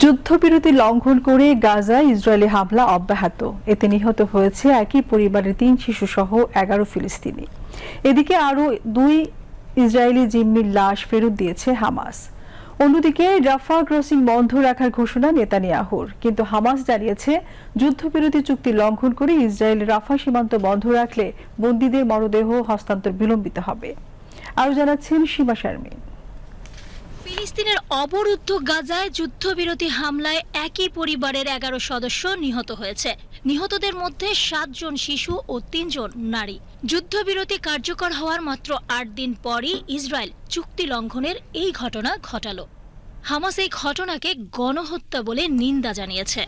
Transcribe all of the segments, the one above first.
যুদ্ধবিরতি লঙ্ঘন করে গাজা ইসরায়েলি হামলা অব্যাহত। এতে নিহত হয়েছে একই পরিবারের তিন শিশু সহ এগারো ফিলিস্তিনি। এদিকে আরও দুই ইসরায়েলি জিম্মির লাশ ফেরত দিয়েছে হামাস। অন্যদিকে রাফা ক্রসিং বন্ধ রাখার ঘোষণা নেতানিয়াহুর। কিন্তু হামাস জানিয়েছে, যুদ্ধবিরতি চুক্তি লঙ্ঘন করে ইসরায়েল রাফা সীমান্ত বন্ধ রাখলে বন্দীদের মরদেহ হস্তান্তর বিলম্বিত হবে। আরও জানাচ্ছেন সীমা শারমিন। ফিলিস্তিনের অবরুদ্ধ গাজায় যুদ্ধবিরতি হামলায় একই পরিবারের এগারো সদস্য নিহত হয়েছে। নিহতদের মধ্যে সাতজন শিশু ও তিনজন নারী। যুদ্ধবিরতি কার্যকর হওয়ার মাত্র আট দিন পরই ইসরায়েল চুক্তি লঙ্ঘনের এই ঘটনা ঘটালো। হামাস এই ঘটনাকে গণহত্যা বলে নিন্দা জানিয়েছে।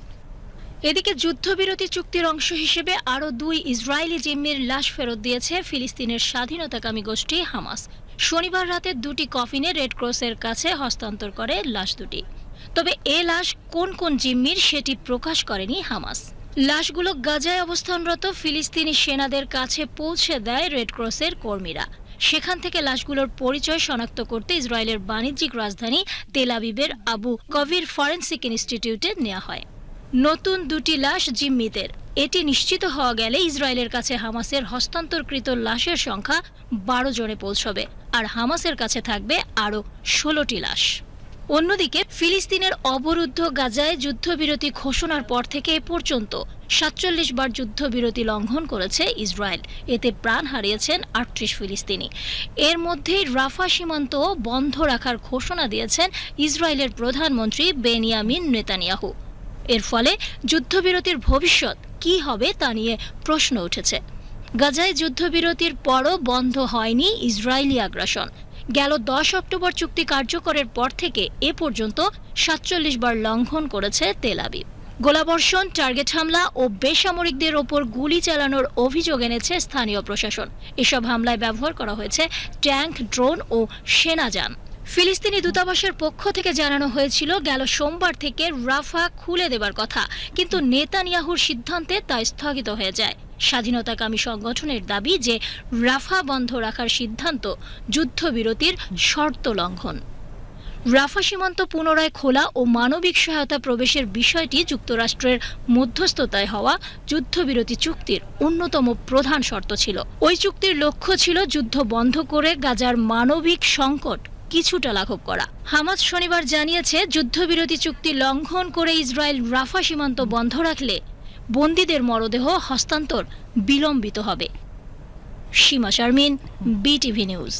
এদিকে যুদ্ধবিরতি চুক্তির অংশ হিসেবে আরও দুই ইসরায়েলি জিম্মির লাশ ফেরত দিয়েছে ফিলিস্তিনের স্বাধীনতাকামী গোষ্ঠী হামাস। শনিবার রাতে দুটি কফিনে রেড ক্রসের কাছে হস্তান্তর করে লাশ দুটি। তবে এ লাশ কোন কোন জিম্মির সেটি প্রকাশ করেনি হামাস। লাশগুলো গাজায় অবস্থানরত ফিলিস্তিনি সেনাদের কাছে পৌঁছে দেয় রেড ক্রসের কর্মীরা। সেখান থেকে লাশগুলোর পরিচয় শনাক্ত করতে ইসরায়েলের বাণিজ্যিক রাজধানী তেলাবিবের আবু কবির ফরেন্সিক ইনস্টিটিউটে নেওয়া হয়। নতুন দুটি লাশ জিম্মিদের। এটি নিশ্চিত হওয়া গেলে ইসরায়েলের কাছে হামাসের হস্তান্তরকৃত লাশের সংখ্যা বারো জনে পৌঁছবে আর হামাসের কাছে থাকবে আরও ষোলোটি লাশ। অন্যদিকে ফিলিস্তিনের অবরুদ্ধ গাজায় যুদ্ধবিরতি ঘোষণার পর থেকে এ পর্যন্ত সাতচল্লিশ বার যুদ্ধবিরতি লঙ্ঘন করেছে ইসরায়েল। এতে প্রাণ হারিয়েছেন আটত্রিশ ফিলিস্তিনি। এর মধ্যেই রাফা সীমান্ত বন্ধ রাখার ঘোষণা দিয়েছেন ইসরায়েলের প্রধানমন্ত্রী বেনিয়ামিন নেতানিয়াহু। এর ফলে যুদ্ধবিরতির ভবিষ্যৎ কি হবে তা নিয়ে প্রশ্ন উঠেছে। গাজায় যুদ্ধবিরতির পরও বন্ধ হয়নি ইসরায়েলি আগ্রাসন। গেল দশ অক্টোবর চুক্তি কার্যকরের পর থেকে এ পর্যন্ত সাতচল্লিশ বার লঙ্ঘন করেছে তেল আবিব। গোলাবর্ষণ, টার্গেট হামলা ও বেসামরিকদের ওপর গুলি চালানোর অভিযোগ এনেছে স্থানীয় প্রশাসন। এসব হামলায় ব্যবহার করা হয়েছে ট্যাঙ্ক, ড্রোন ও সেনাযান ফিলিস্তিনি দূতাবাসের পক্ষ থেকে জানানো হয়েছিল, গেল সোমবার থেকে রাফা খুলে দেবার কথা, কিন্তু নেতানিয়াহুর সিদ্ধান্তে তা স্থগিত হয়ে যায়। স্বাধীনতাকামী সংগঠনের দাবি যে রাফা বন্ধ রাখার সিদ্ধান্ত যুদ্ধবিরতির শর্ত লঙ্ঘন। রাফা সীমান্ত পুনরায় খোলা ও মানবিক সহায়তা প্রবেশের বিষয়টি যুক্তরাষ্ট্রের মধ্যস্থতায় হওয়া যুদ্ধবিরতি চুক্তির অন্যতম প্রধান শর্ত ছিল। ওই চুক্তির লক্ষ্য ছিল যুদ্ধ বন্ধ করে গাজার মানবিক সংকট কিছুটা লাঘব করা। হামাজ শনিবার জানিয়েছে, যুদ্ধবিরতি চুক্তি লঙ্ঘন করে ইসরায়েল রাফা সীমান্ত বন্ধ রাখলে বন্দীদের মরদেহ হস্তান্তর বিলম্বিত হবে। Seema Sharmin, BTV news.